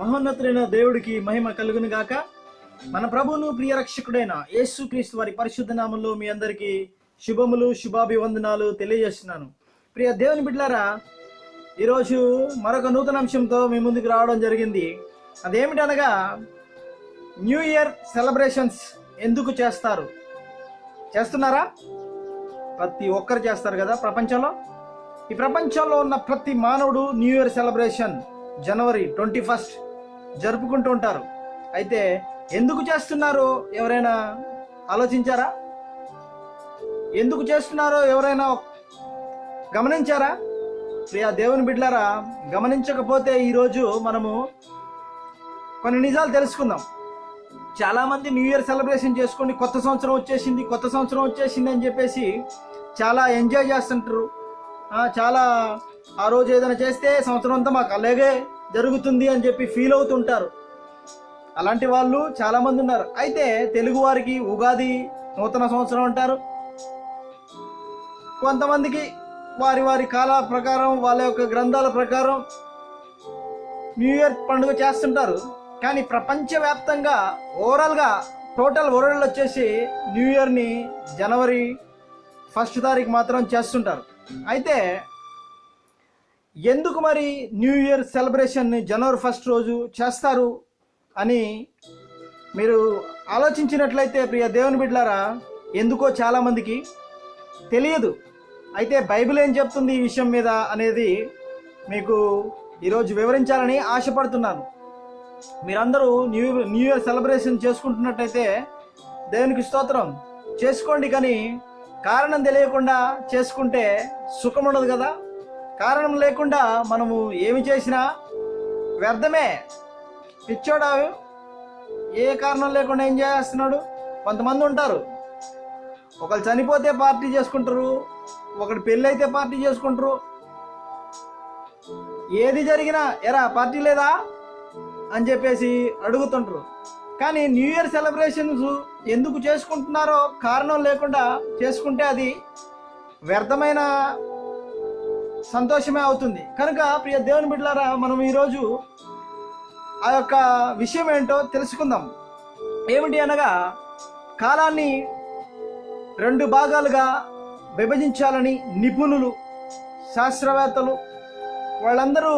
మహోన్నతుడైన దేవుడికి మహిమ కలుగును గాక. మన ప్రభువును ప్రియ రక్షకుడైన యేసు క్రీస్తు వారి పరిశుద్ధ నామంలో మీ అందరికీ శుభములు శుభాభివందనాలు తెలియజేస్తున్నాను. ప్రియ దేవుని బిడ్డలారా ఈరోజు మరొక నూతన అంశంతో మీ ముందుకు రావడం జరిగింది. అదేమిటనగా న్యూ ఇయర్ సెలబ్రేషన్స్ ఎందుకు చేస్తారు? చేస్తున్నారా? ప్రతి ఒక్కరు చేస్తారు కదా ప్రపంచంలో? ఈ ప్రపంచంలో ఉన్న ప్రతి మానవుడు న్యూ ఇయర్ సెలబ్రేషన్ జనవరి ట్వంటీ ఫస్ట్ జరుపుకుంటూ ఉంటారు. అయితే ఎందుకు చేస్తున్నారు ఎవరైనా ఆలోచించారా? ఎందుకు చేస్తున్నారో ఎవరైనా గమనించారా? ప్రియా దేవుని బిడ్లారా గమనించకపోతే ఈరోజు మనము కొన్ని నిజాలు తెలుసుకుందాం. చాలామంది న్యూ ఇయర్ సెలబ్రేషన్ చేసుకొని కొత్త సంవత్సరం వచ్చేసింది కొత్త సంవత్సరం వచ్చేసింది అని చెప్పేసి చాలా ఎంజాయ్ చేస్తుంటారు. చాలా ఆ రోజు ఏదైనా చేస్తే సంవత్సరం అంతా మాకు అలాగే జరుగుతుంది అని చెప్పి ఫీల్ అవుతుంటారు. అలాంటి వాళ్ళు చాలామంది ఉన్నారు. అయితే తెలుగు వారికి ఉగాది నూతన సంవత్సరం అంటారు. కొంతమందికి వారి వారి కాల ప్రకారం వాళ్ళ యొక్క గ్రంథాల ప్రకారం న్యూ ఇయర్ పండుగ చేస్తుంటారు. కానీ ప్రపంచవ్యాప్తంగా ఓవరాల్గా టోటల్ వరల్డ్ వచ్చేసి న్యూ ఇయర్ని జనవరి ఫస్ట్ తారీఖు మాత్రం చేస్తుంటారు. అయితే ఎందుకు మరి న్యూ ఇయర్ సెలబ్రేషన్ని జనవరి ఫస్ట్ రోజు చేస్తారు అని మీరు ఆలోచించినట్లయితే ప్రియ దేవుని బిడ్డలారా ఎందుకో చాలామందికి తెలియదు. అయితే బైబిల్ ఏం చెప్తుంది ఈ విషయం మీద అనేది మీకు ఈరోజు వివరించాలని ఆశపడుతున్నాను. మీరందరూ న్యూ న్యూ ఇయర్ సెలబ్రేషన్ చేసుకుంటున్నట్టయితే దేవునికి స్తోత్రం. చేసుకోండి కానీ కారణం తెలియకుండా చేసుకుంటే సుఖం ఉండదు కదా? కారణం లేకుండా మనము ఏమి చేసినా వ్యర్థమే. పిచ్చోడా ఏ కారణం లేకుండా ఏం చేస్తున్నాడు? కొంతమంది ఉంటారు. ఒకరు చనిపోతే పార్టీ చేసుకుంటారు ఒకటి పెళ్ళి అయితే పార్టీ చేసుకుంటారు. ఏది జరిగినా ఎరా పార్టీ లేదా? అని చెప్పేసి అడుగుతుంటారు. కానీ న్యూ ఇయర్ సెలబ్రేషన్స్ ఎందుకు చేసుకుంటున్నారో కారణం లేకుండా చేసుకుంటే అది వ్యర్థమైన సంతోషమే అవుతుంది. కనుక ప్రియ దేవుని బిడ్డలారా మనం ఈరోజు ఆ యొక్క విషయం ఏంటో తెలుసుకుందాం. ఏమిటి అనగా కాలాన్ని రెండు భాగాలుగా విభజించాలని నిపుణులు శాస్త్రవేత్తలు వాళ్ళందరూ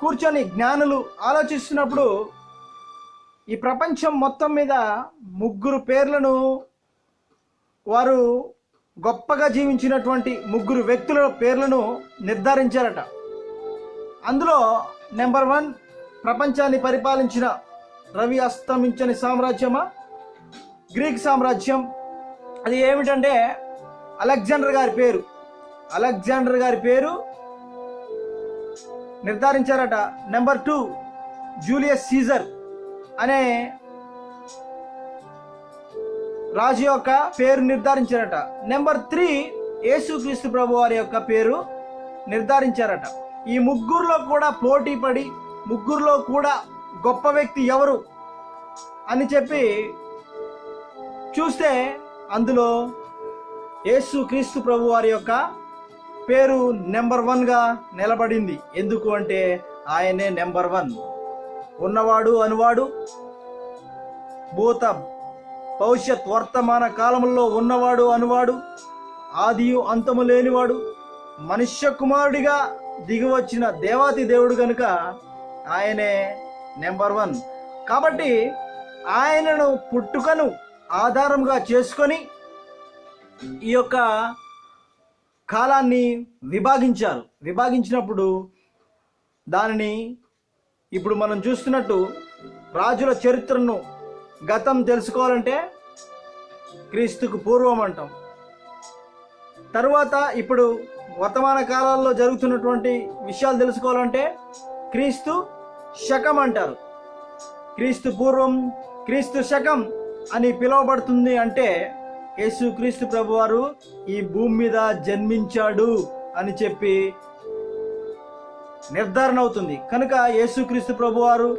కూర్చొని జ్ఞానులు ఆలోచిస్తున్నప్పుడు ఈ ప్రపంచం మొత్తం మీద ముగ్గురు పేర్లను వారు గొప్పగా జీవించినటువంటి ముగ్గురు వ్యక్తుల పేర్లను నిర్ధారించారట. అందులో నెంబర్ వన్ ప్రపంచాన్ని పరిపాలించిన రవి అస్తమించని సామ్రాజ్యమా? గ్రీక్ సామ్రాజ్యం. అది ఏమిటంటే అలెగ్జాండర్ గారి పేరు. అలెగ్జాండర్ గారి పేరు నిర్ధారించారట. నెంబర్ టూ జూలియస్ సీజర్ అనే రాజు యొక్క పేరు నిర్ధారించారట. నెంబర్ త్రీ యేసుక్రీస్తు ప్రభు వారి యొక్క పేరు నిర్ధారించారట. ఈ ముగ్గురులో కూడా పోటీ పడి ముగ్గురులో కూడా గొప్ప వ్యక్తి ఎవరు అని చెప్పి చూస్తే అందులో యేసు క్రీస్తు ప్రభు వారి యొక్క పేరు నెంబర్ వన్గా నిలబడింది. ఎందుకు అంటే ఆయనే నెంబర్ వన్ ఉన్నవాడు అనువాడు భూత. భవిష్యత్ వర్తమాన కాలంలో ఉన్నవాడు అనువాడు ఆదియు అంతము లేనివాడు మనుష్య కుమారుడిగా దిగివచ్చిన దేవాతి దేవుడు కనుక ఆయనే నెంబర్ వన్. కాబట్టి ఆయనను పుట్టుకను ఆధారంగా చేసుకొని ఈ యొక్క కాలాన్ని విభాగించారు. విభాగించినప్పుడు దానిని ఇప్పుడు మనం చూస్తున్నట్టు రాజుల చరిత్రను గతం తెలుసుకోవాలంటే క్రీస్తుకు పూర్వం అంటాం. తరువాత ఇప్పుడు వర్తమాన కాలాల్లో జరుగుతున్నటువంటి విషయాలు తెలుసుకోవాలంటే క్రీస్తు శకం అంటారు. క్రీస్తు పూర్వం క్రీస్తు శకం అని పిలువబడుతుంది అంటే యేసు క్రీస్తు ప్రభువారు ఈ భూమి మీద జన్మించాడు అని చెప్పి నిర్ధారణ అవుతుంది. కనుక యేసుక్రీస్తు ప్రభువారు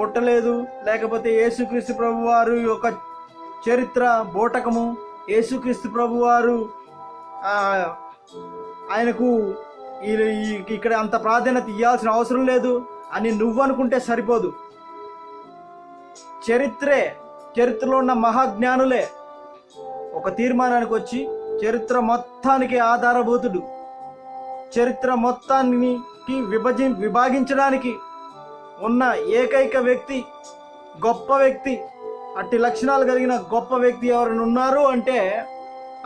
పుట్టలేదు. లేకపోతే యేసుక్రీస్తు ప్రభువారు యొక్క చరిత్ర బోటకము యేసుక్రీస్తు ప్రభువారు వారు ఆయనకు ఈ- ఇక్కడ అంత ప్రాధాన్యత ఇవ్వాల్సిన అవసరం లేదు అని నువ్వు అనుకుంటే సరిపోదు. చరిత్రే చరిత్రలో ఉన్న మహాజ్ఞానులే ఒక తీర్మానానికి వచ్చి చరిత్ర మొత్తానికి ఆధారభూతుడు. చరిత్ర మొత్తానికి విభజి విభాగించడానికి ఉన్న ఏకైక వ్యక్తి గొప్ప వ్యక్తి అట్టి లక్షణాలు కలిగిన గొప్ప వ్యక్తి ఎవరైనా ఉన్నారు అంటే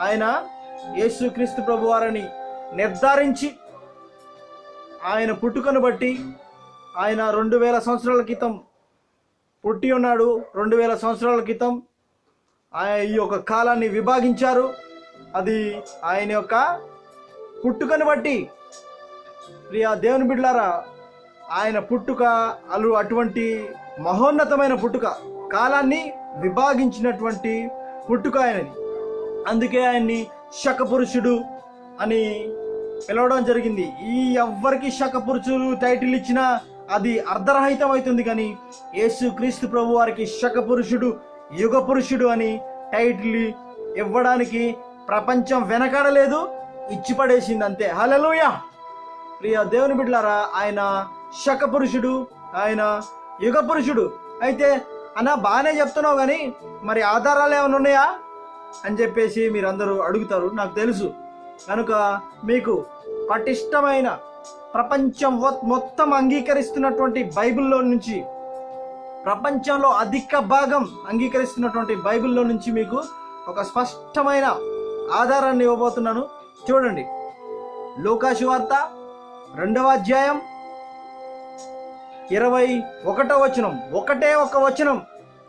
ఆయన యేసుక్రీస్తు ప్రభు వారని నిర్ధారించి ఆయన పుట్టుకను బట్టి ఆయన రెండు వేల సంవత్సరాల క్రితం పుట్టి ఉన్నాడు. రెండు వేల సంవత్సరాల క్రితం ఆయన ఈ యొక్క కాలాన్ని విభాగించారు. అది ఆయన యొక్క పుట్టుకను బట్టి. ప్రియా దేవుని బిడ్లారా ఆయన పుట్టుక అలు అటువంటి మహోన్నతమైన పుట్టుక కాలాన్ని విభాగించినటువంటి పుట్టుక ఆయనది. అందుకే ఆయన్ని శకపురుషుడు అని పిలవడం జరిగింది. ఈ ఎవ్వరికి శకపురుషులు టైటిల్ ఇచ్చినా అది అర్ధరహితం అవుతుంది కానీ యేసు క్రీస్తు ప్రభు వారికి శకపురుషుడు యుగ పురుషుడు అని టైటిల్ ఇవ్వడానికి ప్రపంచం వెనకాడలేదు ఇచ్చిపడేసింది అంతే. హల్లెలూయా ప్రియ దేవుని బిడ్డలారా ఆయన శక పురుషుడు ఆయన యుగ పురుషుడు అయితే అన్న బాగానే చెప్తున్నావు కానీ మరి ఆధారాలు ఏమైనా ఉన్నాయా? అని చెప్పేసి మీరందరూ అడుగుతారు నాకు తెలుసు. కనుక మీకు పటిష్టమైన ప్రపంచం మొత్తం అంగీకరిస్తున్నటువంటి బైబిల్లో నుంచి ప్రపంచంలో అధిక భాగం అంగీకరిస్తున్నటువంటి బైబిల్లో నుంచి మీకు ఒక స్పష్టమైన ఆధారాన్ని ఇవ్వబోతున్నాను. చూడండి. లూకాసు వార్త రెండవ అధ్యాయం ఇరవై ఒకటో వచనం. ఒకటే ఒక వచనం.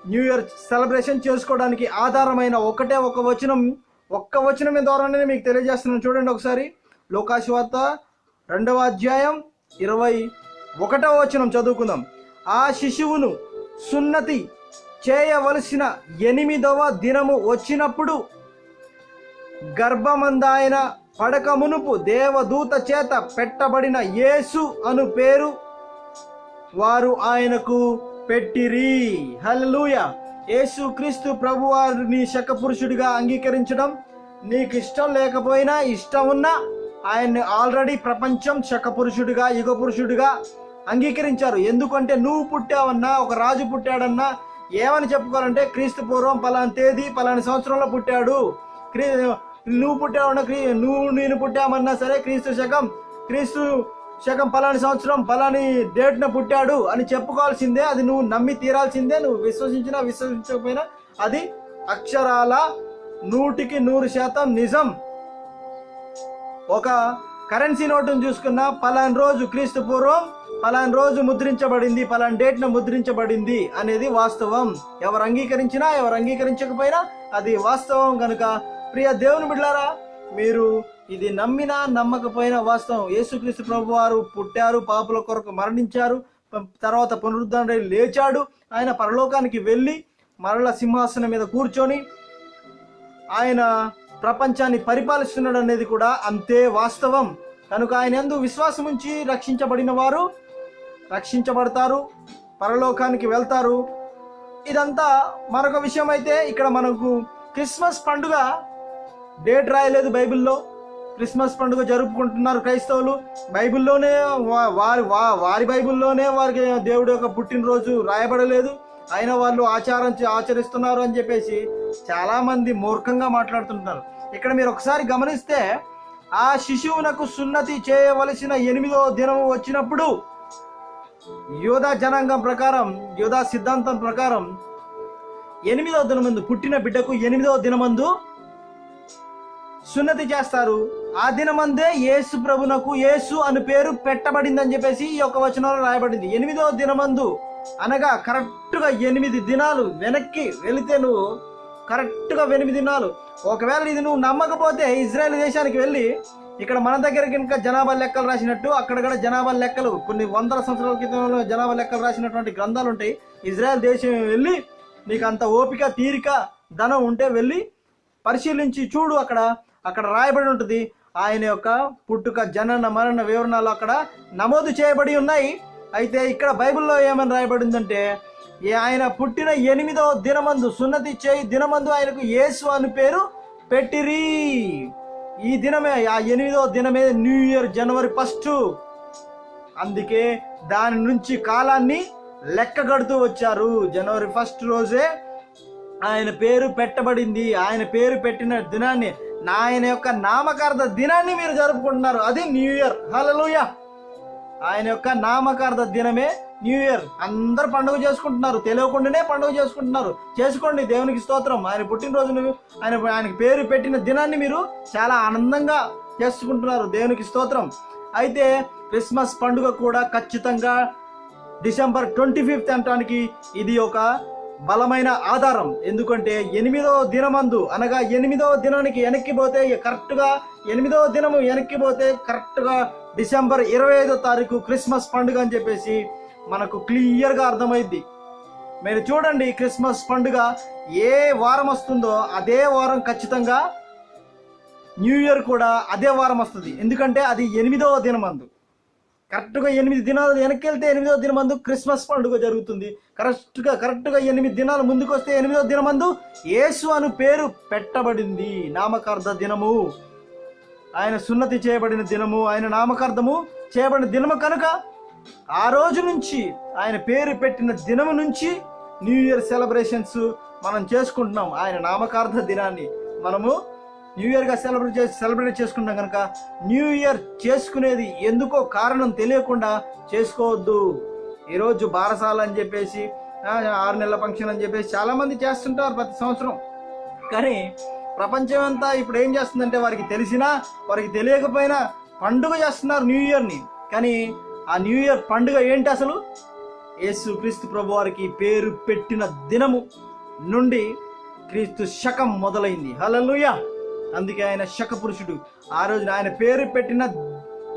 న్యూ ఇయర్ సెలబ్రేషన్ చేసుకోవడానికి ఆధారమైన ఒకటే ఒక వచనం. ఒక్క వచనం ద్వారానే మీకు తెలియజేస్తున్నాను. చూడండి ఒకసారి. లోకాశివార్త రెండవ అధ్యాయం ఇరవై ఒకటవ వచనం చదువుకుందాం. ఆ శిశువును సున్నతి చేయవలసిన ఎనిమిదవ దినము వచ్చినప్పుడు గర్భమందాయన పడక మునుపు దేవదూత చేత పెట్టబడిన యేసు అను పేరు వారు ఆయనకు పెట్టిరి. హలలుయ యేసు క్రీస్తు ప్రభువారిని శకపురుషుడిగా అంగీకరించడం నీకు ఇష్టం లేకపోయినా ఇష్టం ఉన్నా ఆయన్ని ఆల్రెడీ ప్రపంచం శకపురుషుడిగా యుగ పురుషుడిగా అంగీకరించారు. ఎందుకంటే నువ్వు పుట్టావన్నా ఒక రాజు పుట్టాడన్నా ఏమని చెప్పుకోవాలంటే క్రీస్తు పూర్వం పలానా తేదీ పలానా సంవత్సరంలో పుట్టాడు. క్రీ నువ్వు పుట్టావన్నా క్రీ నువ్వు నేను పుట్టామన్నా సరే క్రీస్తు శకం క్రీస్తు శకం పలాని సంవత్సరం పలాని డేట్న పుట్టాడు అని చెప్పుకోవాల్సిందే అది నువ్వు నమ్మి తీరాల్సిందే నువ్వు విశ్వసించినా విశ్వసించకపోయినా అది అక్షరాల నూటికి నూరు శాతం నిజం. ఒక కరెన్సీ నోటును చూసుకున్నా పలాని రోజు క్రీస్తు పూర్వం పలాని రోజు ముద్రించబడింది పలాని డేట్న ముద్రించబడింది అనేది వాస్తవం. ఎవరు అంగీకరించినా ఎవరు అంగీకరించకపోయినా అది వాస్తవం కనుక. ప్రియ దేవుని బిడ్డారా మీరు ఇది నమ్మినా నమ్మకపోయినా వాస్తవం. యేసుక్రీస్తు ప్రభు వారు పుట్టారు పాపుల కొరకు మరణించారు తర్వాత పునరుద్ధరణ లేచాడు. ఆయన పరలోకానికి వెళ్ళి మరల సింహాసనం మీద కూర్చొని ఆయన ప్రపంచాన్ని పరిపాలిస్తున్నాడు అనేది కూడా అంతే వాస్తవం. కనుక ఆయన ఎందు విశ్వాసం ఉంచి రక్షించబడిన వారు రక్షించబడతారు పరలోకానికి వెళ్తారు. ఇదంతా మరొక విషయం అయితే ఇక్కడ మనకు క్రిస్మస్ పండుగ డేట్ రాయలేదు బైబిల్లో. క్రిస్మస్ పండుగ జరుపుకుంటున్నారు క్రైస్తవులు. బైబిల్లోనే వారి వా- వారి బైబిల్లోనే వారికి దేవుడు యొక్క పుట్టినరోజు రాయబడలేదు. అయినా వాళ్ళు ఆచారం చే- ఆచరిస్తున్నారు అని చెప్పేసి చాలామంది మూర్ఖంగా మాట్లాడుతుంటారు ఇక్కడ మీరు ఒకసారి గమనిస్తే ఆ శిశువునకు సున్నతి చేయవలసిన ఎనిమిదో దినం వచ్చినప్పుడు యోధా జనాంగం ప్రకారం యోధా సిద్ధాంతం ప్రకారం ఎనిమిదవ దినమందు పుట్టిన బిడ్డకు ఎనిమిదవ దినమందు సున్నతి చేస్తారు. ఆ దినమందే యేసు ప్రభునకు యేసు అని పేరు పెట్టబడిందని చెప్పేసి ఈ యొక్క వచనంలో రాయబడింది. ఎనిమిదవ దినమందు అనగా కరెక్ట్గా ఎనిమిది దినాలు వెనక్కి వెళితే నువ్వు కరెక్ట్గా ఎనిమిది దినాలు. ఒకవేళ ఇది నువ్వు నమ్మకపోతే ఇజ్రాయెల్ దేశానికి వెళ్ళి ఇక్కడ మన దగ్గర కనుక జనాభా లెక్కలు రాసినట్టు అక్కడ కూడా జనాభా లెక్కలు కొన్ని వందల సంవత్సరాల క్రితంలో జనాభా లెక్కలు రాసినటువంటి గ్రంథాలు ఉంటాయి. ఇజ్రాయెల్ దేశం వెళ్ళి నీకు అంత ఓపిక తీరిక ధనం ఉంటే వెళ్ళి పరిశీలించి చూడు అక్కడ అక్కడ రాయబడి ఉంటుంది. ఆయన యొక్క పుట్టుక జనన మరణ వివరణలు అక్కడ నమోదు చేయబడి ఉన్నాయి. అయితే ఇక్కడ బైబిల్లో ఏమని రాయబడిందంటే ఈ ఆయన పుట్టిన ఎనిమిదో దినమందు సున్నతి చేయి దినమందు ఆయనకు యేసు అని పేరు పెట్టిరి. ఈ దినమే ఆ ఎనిమిదో దినమే న్యూ ఇయర్ జనవరి ఫస్ట్. అందుకే దాని నుంచి కాలాన్ని లెక్కగడుతూ వచ్చారు. జనవరి ఫస్ట్ రోజే ఆయన పేరు పెట్టబడింది. ఆయన పేరు పెట్టిన దినాన్ని ఆయన యొక్క నామకార్థ దినాన్ని మీరు జరుపుకుంటున్నారు. అది న్యూ ఇయర్. హలలుయ ఆయన యొక్క నామకార్థ దినమే న్యూ ఇయర్. అందరు పండుగ చేసుకుంటున్నారు. తెలియకుండానే పండుగ చేసుకుంటున్నారు. చేసుకోండి. దేవునికి స్తోత్రం. ఆయన పుట్టినరోజును ఆయన ఆయనకి పేరు పెట్టిన దినాన్ని మీరు చాలా ఆనందంగా చేసుకుంటున్నారు. దేవునికి స్తోత్రం. అయితే క్రిస్మస్ పండుగ కూడా ఖచ్చితంగా డిసెంబర్ ట్వంటీ ఫిఫ్త్ అనటానికి ఇది ఒక బలమైన ఆధారం. ఎందుకంటే ఎనిమిదో దినమందు అనగా ఎనిమిదో దినానికి వెనక్కి పోతే కరెక్ట్గా ఎనిమిదో దినము వెనక్కి పోతే కరెక్ట్గా డిసెంబర్ ఇరవై ఐదో తారీఖు క్రిస్మస్ పండుగ అని చెప్పేసి మనకు క్లియర్గా అర్థమైంది మీరు చూడండి క్రిస్మస్ పండుగ ఏ వారం వస్తుందో అదే వారం ఖచ్చితంగా న్యూ ఇయర్ కూడా అదే వారం వస్తుంది. ఎందుకంటే అది ఎనిమిదవ దినమందు. కరెక్ట్గా ఎనిమిది దినాలు వెనక్కి వెళ్తే దినమందు క్రిస్మస్ పండుగ జరుగుతుంది. కరెక్ట్గా కరెక్ట్గా ఎనిమిది దినాలు ముందుకు వస్తే దినమందు యేసు అను పేరు పెట్టబడింది. నామకార్థ దినము. ఆయన సున్నతి చేయబడిన దినము. ఆయన నామకార్థము చేయబడిన దినము కనుక ఆ రోజు నుంచి ఆయన పేరు పెట్టిన దినము నుంచి న్యూ ఇయర్ సెలబ్రేషన్స్ మనం చేసుకుంటున్నాం. ఆయన నామకార్థ దినాన్ని మనము న్యూ ఇయర్గా సెలబ్రేట్ చేసి సెలబ్రేట్ చేసుకుంటాం కనుక న్యూ ఇయర్ చేసుకునేది ఎందుకో కారణం తెలియకుండా చేసుకోవద్దు. ఈరోజు బారసాల అని చెప్పేసి ఆరు నెలల ఫంక్షన్ అని చెప్పేసి చాలామంది చేస్తుంటారు ప్రతి సంవత్సరం. కానీ ప్రపంచం అంతా ఇప్పుడు ఏం చేస్తుందంటే వారికి తెలిసినా వారికి తెలియకపోయినా పండుగ చేస్తున్నారు న్యూ ఇయర్ని. కానీ ఆ న్యూ ఇయర్ పండుగ ఏంటి అసలు? యేసు క్రీస్తు ప్రభు వారికి పేరు పెట్టిన దినము నుండి క్రీస్తు శకం మొదలైంది. హల్లెలూయా! అందుకే ఆయన శక పురుషుడు ఆ రోజున ఆయన పేరు పెట్టిన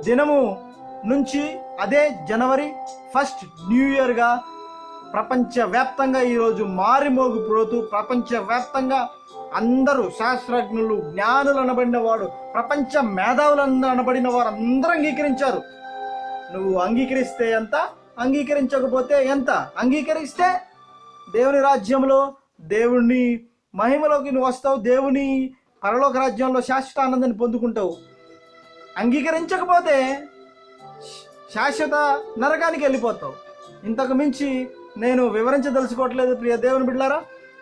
దినము నుంచి అదే జనవరి ఫస్ట్ న్యూ ఇయర్గా ప్రపంచవ్యాప్తంగా ఈరోజు మారిమోగిపోతూ ప్రపంచవ్యాప్తంగా అందరూ శాస్త్రజ్ఞులు జ్ఞానులు అనబడిన వాడు ప్రపంచ మేధావులు అనబడిన వారు అందరూ అంగీకరించారు. నువ్వు అంగీకరిస్తే ఎంత? అంగీకరించకపోతే ఎంత? అంగీకరిస్తే దేవుని రాజ్యంలో దేవుని మహిమలోకి నువ్వు వస్తావు దేవుని పరలోక రాజ్యంలో శాశ్వత ఆనందాన్ని పొందుకుంటావు. అంగీకరించకపోతే శాశ్వత నరకానికి వెళ్ళిపోతావు. ఇంతకు మించి నేను వివరించదలుచుకోవట్లేదు ప్రియ దేవుని బిడ్డారా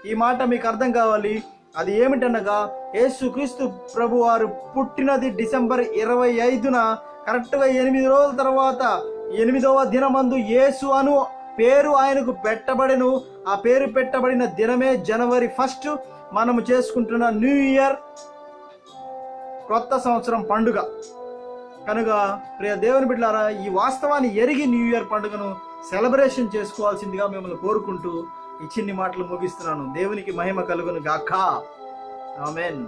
ఈ మాట మీకు అర్థం కావాలి. అది ఏమిటనగా యేసుక్రీస్తు ప్రభు వారు పుట్టినది డిసెంబర్ ఇరవై ఐదున కరెక్ట్గా ఎనిమిది రోజుల తర్వాత ఎనిమిదవ దినమందు యేసు అను పేరు ఆయనకు పెట్టబడెను. ఆ పేరు పెట్టబడిన దినమే జనవరి ఫస్ట్. మనము చేసుకుంటున్న న్యూ ఇయర్ కొత్త సంవత్సరం పండుగ. కనుక ప్రియ దేవుని బిడ్డారా ఈ వాస్తవాన్ని ఎరిగి న్యూ ఇయర్ పండుగను సెలబ్రేషన్ చేసుకోవాల్సిందిగా మిమ్మల్ని కోరుకుంటూ ఈ చిన్ని మాటలు ముగిస్తున్నాను. దేవునికి మహిమ కలుగును గాక ఆమెన్